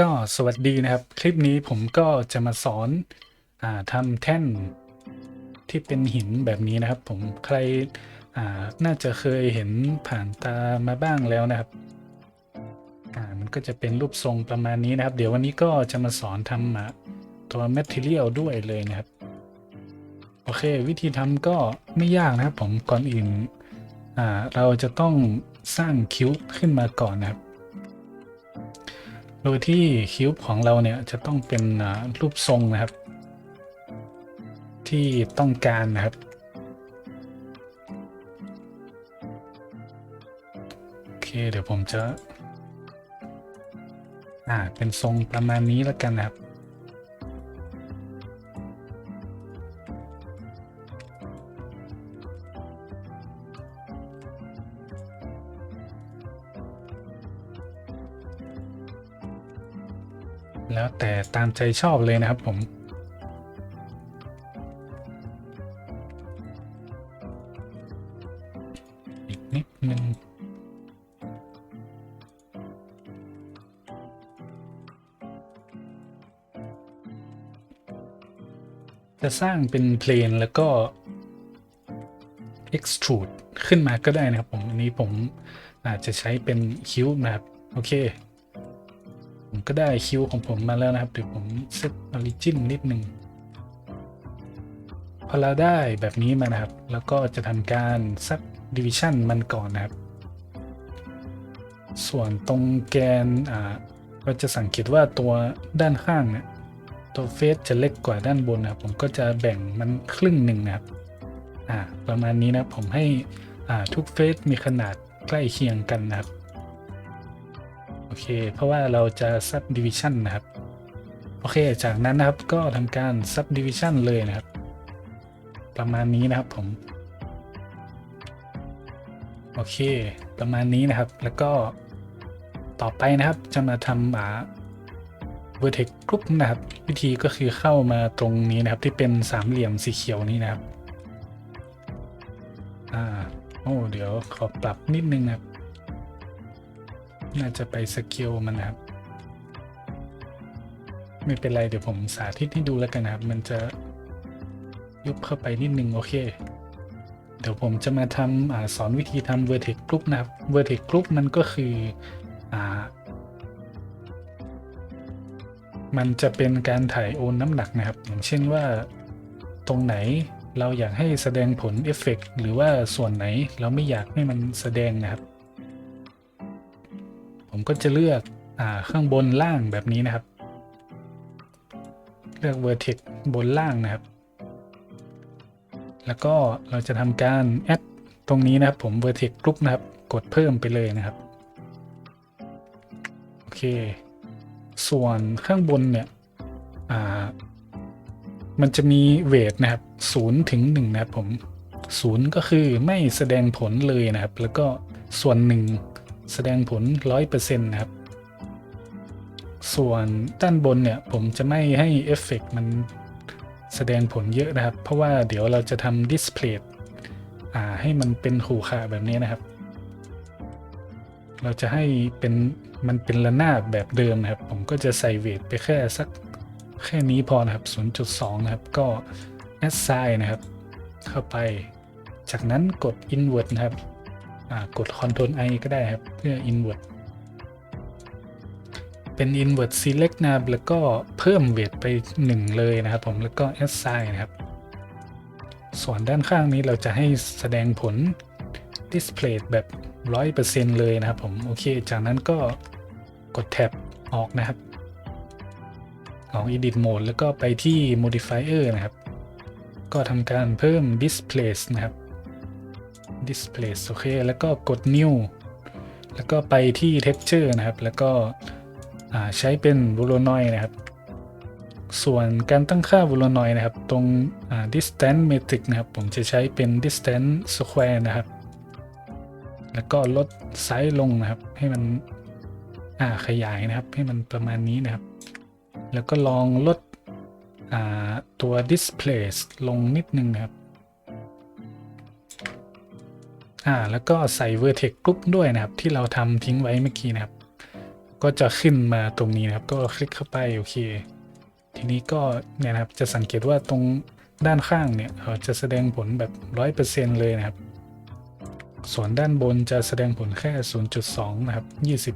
ก็สวัสดีนะครับ คลิปนี้ผมก็จะมาสอนอทำแท่นที่เป็นหินแบบนี้นะครับ ผมใครน่าจะเคยเห็นผ่านตามาบ้างแล้วนะครับมันก็จะเป็นรูปทรงประมาณนี้นะครับ เดี๋ยววันนี้ก็จะมาสอนทำตัว Material ด้วยเลยนะครับ โอเค วิธีทำก็ไม่ยากนะครับ ผมก่อนอื่นเราจะต้องสร้างคิ้วขึ้นมาก่อนนะครับ โดยที่คิวบ์ของเราเนี่ยจะต้องเป็นรูปทรงนะครับ ที่ต้องการนะครับ โอเคเดี๋ยวผมจะ อ่าเป็นทรงประมาณนี้แล้วกันนะครับ ตามใจชอบเลยนะครับผม อีกนิดนึงจะสร้างเป็นเพลนแล้วก็ extrude ขึ้นมาก็ได้นะครับผม อันนี้ผมอาจจะใช้เป็นคิ้วนะครับ โอเค ก็ได้คิวของผมมาแล้วนะครับ เดี๋ยวผมเซต origin นิดหนึ่งพอเราได้แบบนี้มานะครับ แล้วก็จะทำการ sub division มันก่อนนะครับ ส่วนตรงแกนอ่าเราจะสังเกตว่าตัวด้านข้างเนี่ยตัวเฟสจะเล็กกว่าด้านบนนะครับ ผมก็จะแบ่งมันครึ่งหนึ่งนะครับอ่าประมาณนี้นะผมให้อ่าทุกเฟสมีขนาดใกล้เคียงกันนะครับ โอเค เพราะว่าเราจะ subdivision นะครับ โอเค จากนั้นนะครับก็ทำการ subdivision เลยนะครับ ประมาณนี้นะครับผม โอเค ประมาณนี้นะครับ แล้วก็ต่อไปนะครับจะมาทำอ่า vertex group นะครับ วิธีก็คือเข้ามาตรงนี้นะครับ ที่เป็นสามเหลี่ยมสีเขียวนี้นะครับ อ่า โอ้ เดี๋ยวขอปรับนิดนึงนะครับ น่าจะไปสเกลมันนะครับ ไม่เป็นไรเดี๋ยวผมสาธิตให้ดูแล้วกันนะครับ มันจะยุบเข้าไปนิดนึงโอเค เดี๋ยวผมจะมาทำอสอนวิธีทำ vertex group นะครับ vertex group มันก็คืออ่ามันจะเป็นการถ่ายโอนน้ำหนักนะครับ อย่างเช่นว่าตรงไหนเราอยากให้แสดงผลเอฟเฟกต์หรือว่าส่วนไหนเราไม่อยากให้มันแสดงนะครับ ผมก็จะเลือกอ่าข้างบนล่างแบบนี้นะครับ เลือก vertex บนล่างนะครับ แล้วก็เราจะทำการ add ตรงนี้นะครับผม vertex group นะครับ กดเพิ่มไปเลยนะครับ โอเค ส่วนข้างบนเนี่ยมันจะมีเวทนะครับ0ถึง1นะครับผม0ก็คือไม่แสดงผลเลยนะครับ แล้วก็ส่วน1 แสดงผล 100%นะครับ ส่วนด้านบนเนี่ย ผมจะไม่ให้เอฟเฟกต์มันแสดงผลเยอะนะครับ เพราะว่าเดี๋ยวเราจะทำดิสเพลย์ให้มันเป็นขู่ขาแบบนี้นะครับ เราจะให้เป็นมันเป็นระนาบแบบเดิมนะครับ ผมก็จะใส่เวทไปแค่สักแค่นี้พอนะครับ 0.2 นะครับ ก็ assign นะครับ เข้าไป จากนั้นกด invert นะครับ กด Ctrl I ก็ได้ครับ เพื่อ invert เป็น invert select นะครับแล้วก็เพิ่มเวทไป 1 เลยนะครับผมแล้วก็ assign นะครับ ส่วนด้านข้างนี้เราจะให้แสดงผล display แบบ 100%เลยนะครับผม โอเค จากนั้นก็กดแท็บออกนะครับของ edit mode แล้วก็ไปที่ modifier นะครับ ก็ทำการเพิ่ม displace นะครับ displace โอเค แล้วก็กด new แล้วก็ไปที่ texture นะครับ แล้วก็ใช้เป็น volonoid นะครับ ส่วนการตั้งค่า volonoid นะครับ ตรง distance metric นะครับ ผมจะใช้เป็น distance square นะครับ แล้วก็ลดไซส์ลงนะครับ ให้มันขยายนะครับ ให้มันประมาณนี้นะครับ แล้วก็ลองลดตัว displace ลงนิดนึงนะครับ อ่าแล้วก็ใส่ vertex group ด้วยนะครับ ที่เราทำทิ้งไว้เมื่อกี้นะครับ ก็จะขึ้นมาตรงนี้นะครับ ก็คลิกเข้าไปโอเค ทีนี้ก็เนี่ยนะครับจะสังเกตว่าตรงด้านข้างเนี่ยจะแสดงผลแบบ 100%เลยนะครับ ส่วนด้านบนจะแสดงผลแค่ 0.2 นะครับ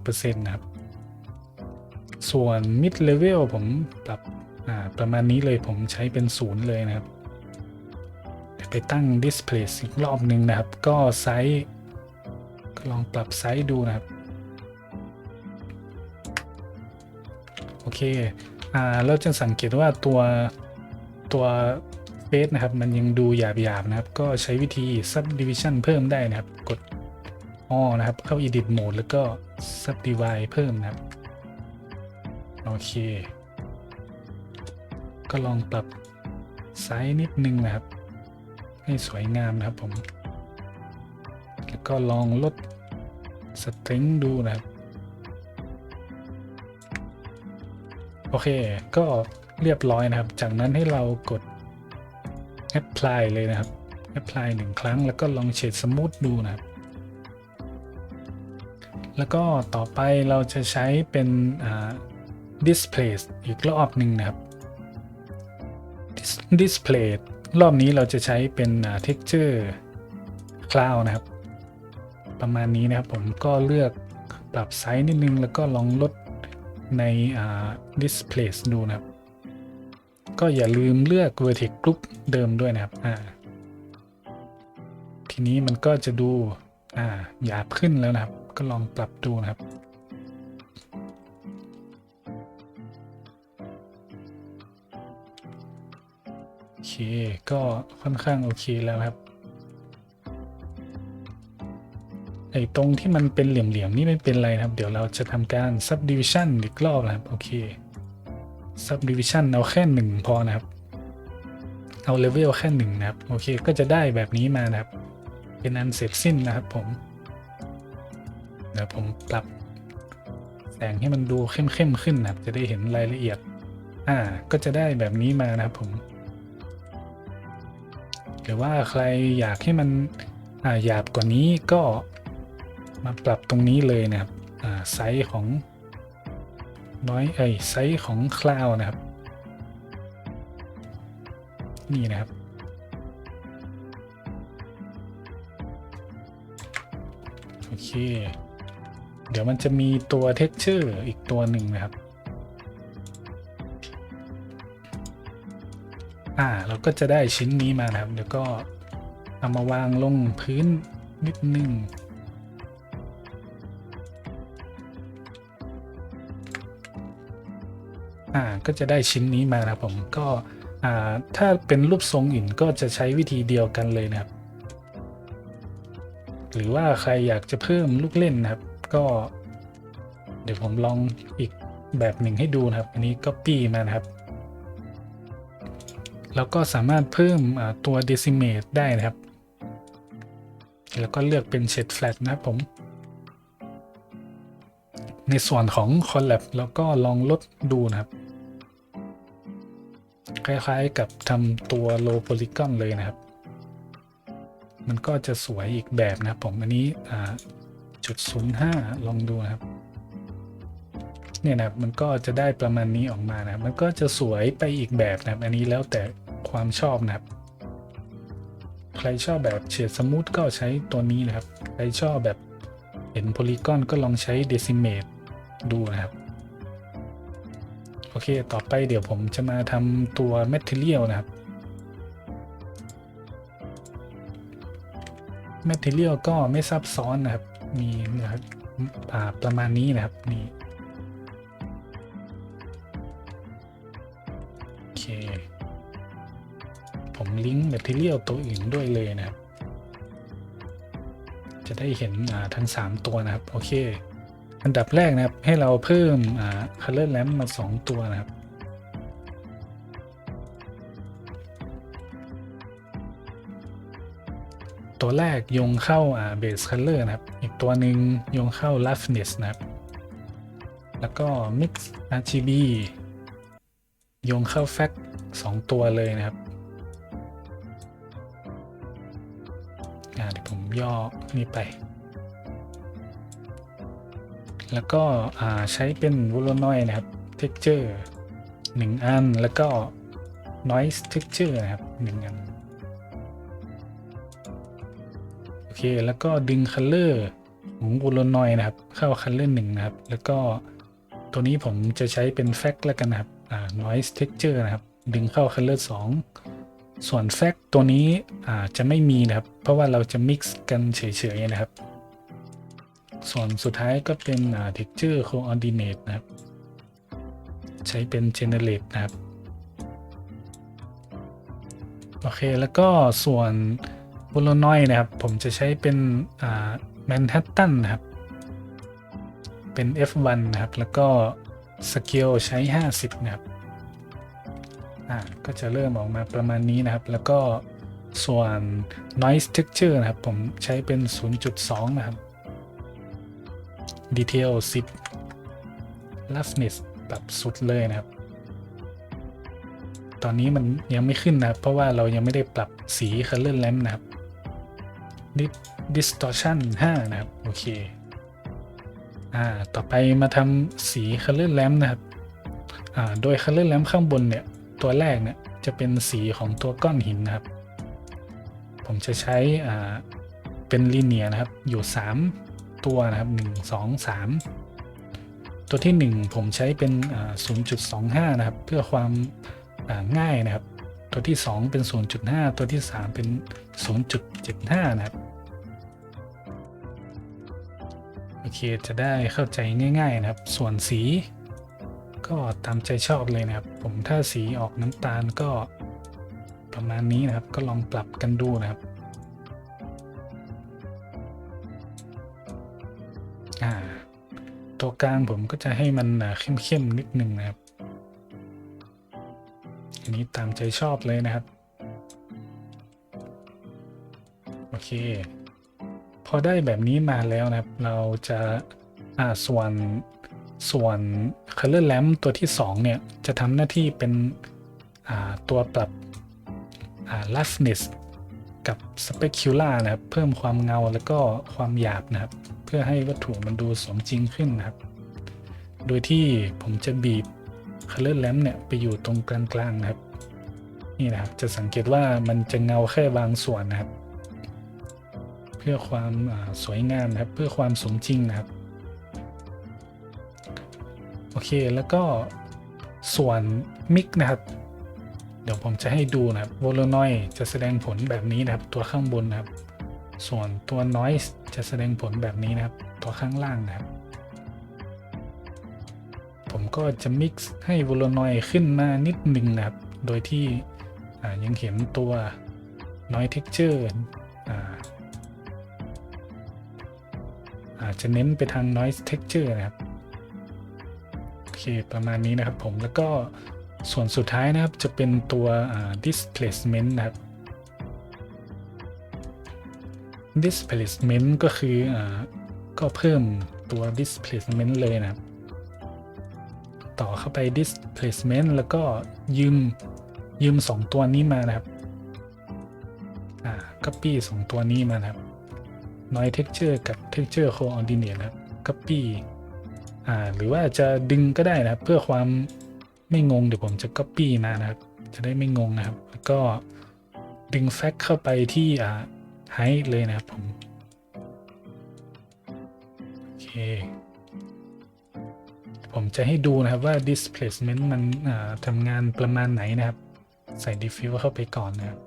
20%นะครับ ส่วน mid level ผมปรับอ่าประมาณนี้เลยผมใช้เป็นศูนย์เลยนะครับ เดี๋ยวไปตั้ง display อีกรอบหนึ่งนะครับ ก็ไซส์ลองปรับไซส์ดูนะครับ โอเคอ่าเราจะสังเกตว่าตัวตัวเฟสนะครับ มันยังดูหยาบๆนะครับ ก็ใช้วิธี subdivision เพิ่มได้นะครับ กดอ้อนะครับ เข้า edit mode แล้วก็ subdivide เพิ่มนะครับ โอเค ก็ลองปรับไซส์นิดนึงนะครับ ให้สวยงามนะครับผม แล้วก็ลองลดสตริงดูนะครับ โอเค ก็เรียบร้อยนะครับ จากนั้นให้เรากด apply เลยนะครับ apply หนึ่งครั้ง แล้วก็ลองเฉดสมูทดูนะครับ แล้วก็ต่อไปเราจะใช้เป็น display อีกรอบหนึ่งนะครับ Dis- display รอบนี้เราจะใช้เป็น texture cloud นะครับ ประมาณนี้นะครับผมก็เลือกปรับไซส์นิดนึง แล้วก็ลองลดใน display ดูนะครับ ก็อย่าลืมเลือก vertex group เดิมด้วยนะครับทีนี้มันก็จะดูอ่าหยาบขึ้นแล้วนะครับ ก็ลองปรับดูนะครับ เค ก็ค่อนข้างโอเคแล้วครับ ไอ้ตรงที่มันเป็นเหลี่ยมๆนี่ไม่เป็นไรครับ เดี๋ยวเราจะทำการ subdivision อีกรอบนะครับ โอเค subdivision เอาแค่หนึ่งพอนะครับ เอา level แค่หนึ่งนะครับ โอเค ก็จะได้แบบนี้มานะครับ เป็นอันเสร็จสิ้นนะครับผม เดี๋ยวผมปรับแสงให้มันดูเข้มๆขึ้นนะครับ จะได้เห็นรายละเอียด อ่า ก็จะได้แบบนี้มานะครับผม หรือว่าใครอยากให้มันหยาบกว่านี้ก็มาปรับตรงนี้เลยนะครับไซส์ของน้อยเอ้ยไซส์ของคลาวนะครับ นี่นะครับ โอเค เดี๋ยวมันจะมีตัว texture อีกตัวหนึ่งนะครับ อ่า เราก็จะได้ชิ้นนี้มานะครับ เดี๋ยวก็เอามาวางลงพื้นนิดนึงอ่าก็จะได้ชิ้นนี้มานะครับผมก็อ่าถ้าเป็นรูปทรงอื่นก็จะใช้วิธีเดียวกันเลยนะครับ หรือว่าใครอยากจะเพิ่มลูกเล่นนะครับ ก็ เดี๋ยวผมลองอีกแบบหนึ่งให้ดูนะครับ อันนี้ก็ปี้มานะครับ แล้วก็สามารถเพิ่มตัว decimate ได้นะครับ แล้วก็เลือกเป็น shade flat นะครับผม ในส่วนของ collab แล้วก็ลองลดดูนะครับ คล้ายๆกับทำตัว low polygon เลยนะครับ มันก็จะสวยอีกแบบนะครับผม อันนี้จุดศูนย์ห้าลองดูนะครับเนี่ยนะมันก็จะได้ประมาณนี้ออกมานะ มันก็จะสวยไปอีกแบบนะ อันนี้แล้วแต่ ความชอบนะครับ ใครชอบแบบเฉดสมูทก็ใช้ตัวนี้นะครับ ใครชอบแบบเห็นโพลีกอนก็ลองใช้ decimate ดูนะครับ โอเค ต่อไปเดี๋ยวผมจะมาทำตัว material นะครับ material ก็ไม่ซับซ้อนนะครับ มีนะครับอ่าประมาณนี้นะครับนี่ ลิงก์ material ตัวอื่นด้วยเลยนะครับ จะได้เห็นทั้ง 3 ตัวนะครับ โอเค อันดับแรกนะครับ ให้เราเพิ่มอ่า color lamp มา 2 ตัวนะครับตัวแรกโยงเข้าอ่า base color นะครับ อีกตัวหนึ่งโยงเข้า roughness นะครับ แล้วก็ mix RGB โยงเข้า fact 2 ตัวเลยนะครับ ย่อนี่ไป แล้วก็ใช้เป็น Voronoi นะครับ Texture 1 อัน แล้วก็ Noise Texture นะครับ1อัน โอเค แล้วก็ดึง Color ของ Voronoi นะครับ เข้า Color 1 นะครับ แล้วก็ตัวนี้ผมจะใช้เป็น Fact แล้วกันนะครับอ่า Noise Texture นะครับ ดึงเข้า Color 2 ส่วน Fact ตัวนี้อาจะไม่มีนะครับ เพราะว่าเราจะ mix กันเฉยๆนะครับ ส่วนสุดท้ายก็เป็น texture coordinate นะครับ ใช้เป็น generate นะครับ โอเค แล้วก็ส่วน Voronoi นะครับ ผมจะใช้เป็นอ่า Manhattan นะครับ เป็น F1 นะครับ แล้วก็ Scale ใช้ 50 นะครับ อ่าก็จะเริ่มออกมาประมาณนี้นะครับ แล้วก็ส่วน noise texture นะครับ ผมใช้เป็น 0.2 นะครับ detail 10 roughness แบบสุดเลยนะครับ ตอนนี้มันยังไม่ขึ้นนะครับ เพราะว่าเรายังไม่ได้ปรับสี color lamp นะครับ Dis- distortion 5 นะครับ โอเค อ่า ต่อไปมาทำสี color lamp นะครับ อ่า โดย color lamp ข้างบนเนี่ย ตัวแรกเนี่ยจะเป็นสีของตัวก้อนหินนะครับ ผมจะใช้อ่าเป็นลีเนียนะครับอยู่ 3 ตัวนะครับ 1 2 3 ตัวที่ 1 ผมใช้เป็นอ่า0.25 นะครับ เพื่อความง่ายนะครับ ตัวที่ 2 เป็น 0.5 ตัวที่ 3 เป็น 0.75 นะครับโอเคจะได้เข้าใจง่าย ๆนะครับ ส่วนสี ก็ตามใจชอบเลยนะครับ ผมถ้าสีออกน้ำตาลก็ประมาณนี้นะครับ ก็ลองปรับกันดูนะครับตัวกลางผมก็จะให้มันเข้มๆนิดนึงนะครับ อันนี้ตามใจชอบเลยนะครับ โอเค พอได้แบบนี้มาแล้วนะครับ เราจะอ่าส่วน ส่วน color lamp ตัวที่ 2 เนี่ย จะทำหน้าที่เป็นตัวปรับ roughness กับ specular นะครับ เพิ่มความเงาแล้วก็ความหยาบนะครับ เพื่อให้วัตถุมันดูสมจริงขึ้นนะครับ โดยที่ผมจะบีบ color lamp เนี่ย ไปอยู่ตรงกลางๆนะครับ นี่นะครับ จะสังเกตว่ามันจะเงาแค่บางส่วนนะครับ เพื่อความสวยงามนะครับ เพื่อความสมจริงนะครับ โอเคแล้วก็ส่วนมิกนะครับ เดี๋ยวผมจะให้ดูนะครับ Voronoi จะแสดงผลแบบนี้นะครับ ตัวข้างบนนะครับ ส่วนตัว Noise จะแสดงผลแบบนี้นะครับ ตัวข้างล่างนะครับ ผมก็จะ mix ให้ Voronoi ขึ้นมานิดหนึ่งนะครับ โดยที่ยังเห็นตัว Noise Texture อ่าจจะเน้นไปทาง Noise Texture นะครับ เคประมาณนี้นะครับผมแล้วก็ส่วนสุดท้ายนะครับจะเป็นตัว displacement นะครับ displacement ก็คืออก็เพิ่มตัว displacement เลยนะครับ ต่อเข้าไป displacement แล้วก็ยืมยืม 2 ตัวนี้มานะครับ อ่า copy 2 ตัวนี้มานะครับ noise texture กับ texture coordinate นะครับ copy อ่าหรือว่าจะดึงก็ได้นะครับ เพื่อความไม่งงเดี๋ยวผมจะ copy มานะครับ จะได้ไม่งงนะครับ แล้วก็ดึง fact เข้าไปที่อ่า height เลยนะครับผมโอเคผมจะให้ดูนะครับว่า displacement มันอ่าทำงานประมาณไหนนะครับ ใส่ diffuse เข้าไปก่อนนะครับ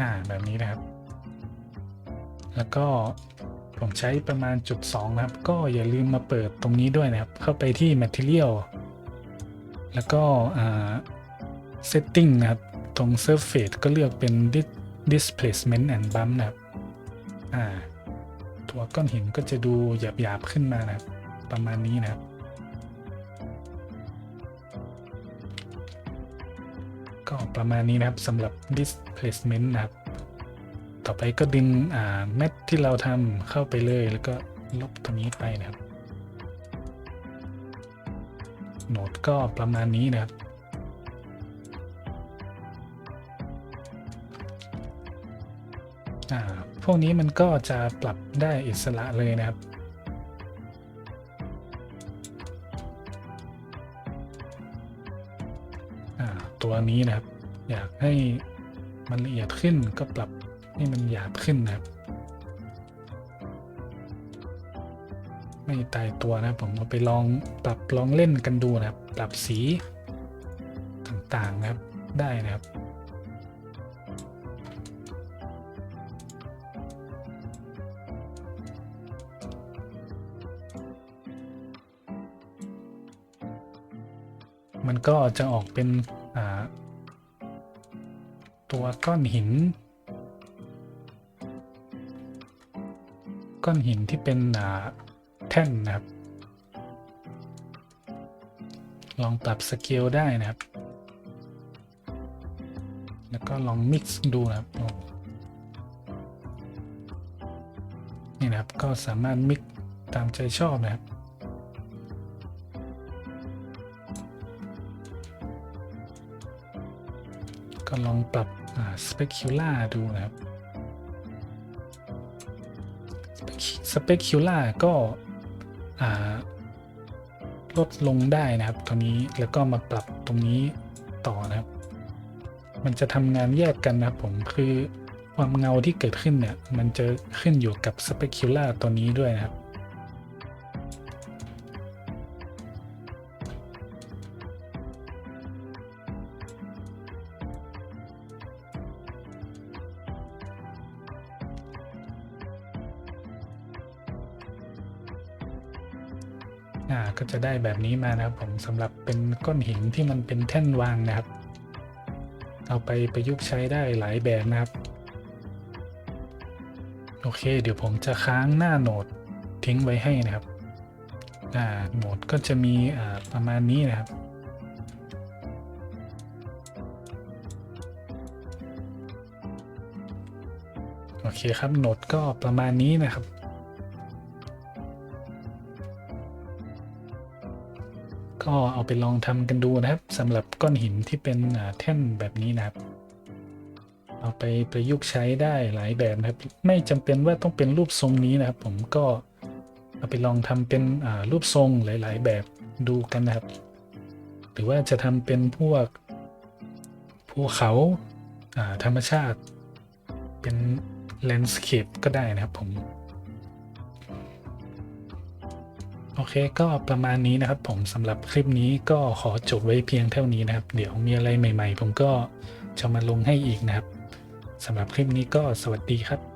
อ่าแบบนี้นะครับ แล้วก็ผมใช้ประมาณจุด2นะครับ ก็อย่าลืมมาเปิดตรงนี้ด้วยนะครับ เข้าไปที่ material แล้วก็อ่า setting นะครับ ตรง surface ก็เลือกเป็น Displacement and bump นะครับอ่าตัวก้อนหินก็จะดูหยาบๆขึ้นมานะครับ ประมาณนี้นะครับ ประมาณนี้นะครับสำหรับ displacement นะครับ ต่อไปก็ดึงอ่าเม็ดที่เราทำเข้าไปเลยแล้วก็ลบตรงนี้ไปนะครับโหนดก็ประมาณนี้นะครับ พวกนี้มันก็จะปรับได้อิสระเลยนะครับตัวนี้นะครับ อยากให้มันละเอียดขึ้นก็ปรับให้มันหยาบขึ้นนะครับ ไม่ตายตัวนะผมเอาไปลองปรับลองเล่นกันดูนะครับ ปรับสีต่างๆนะครับได้นะครับมันก็จะออกเป็น ตัวก้อนหิน ก้อนหินที่เป็นอ่าแท่นนะครับ ลองปรับสเกลได้นะครับ แล้วก็ลองมิกซ์ดูนะครับนี่นะครับก็สามารถมิกซ์ตามใจชอบนะครับก็ลองปรับ สเปคิล่าดูนะครับสเปคิล่าก็ลดลงได้นะครับตรงนี้แล้วก็มาปรับตรงนี้ต่อนะครับ มันจะทำงานแยกกันนะครับผมคือความเงาที่เกิดขึ้นเนี่ย มันจะขึ้นอยู่กับสเปคิล่าตัวนี้ด้วยนะครับ จะได้แบบนี้มานะครับผมสำหรับเป็นก้อนหินที่มันเป็นแท่นวางนะครับ เอาไปประยุกต์ใช้ได้หลายแบบนะครับ โอเค เดี๋ยวผมจะค้างหน้าโหนดทิ้งไว้ให้นะครับอ่าโหนดก็จะมีอ่าประมาณนี้นะครับโอเคครับโหนดก็ประมาณนี้นะครับ ก็เอาไปลองทำกันดูนะครับสำหรับก้อนหินที่เป็นแท่นแบบนี้นะครับ เอาไปประยุกต์ใช้ได้หลายแบบนะครับ ไม่จำเป็นว่าต้องเป็นรูปทรงนี้นะครับ ผมก็เอาไปลองทำเป็นรูปทรงหลาย ๆ แบบดูกันนะครับ หรือว่าจะทำเป็นพวกภูเขาาธรรมชาติ เป็นแลนด์สเคปก็ได้นะครับผม เคก็ประมาณนี้นะครับ ผมสำหรับคลิปนี้ก็ขอจบไว้เพียงเท่านี้นะครับ เดี๋ยวมีอะไรใหม่ ๆ ผมก็จะมาลงให้อีกนะครับสำหรับคลิปนี้ก็สวัสดีครับ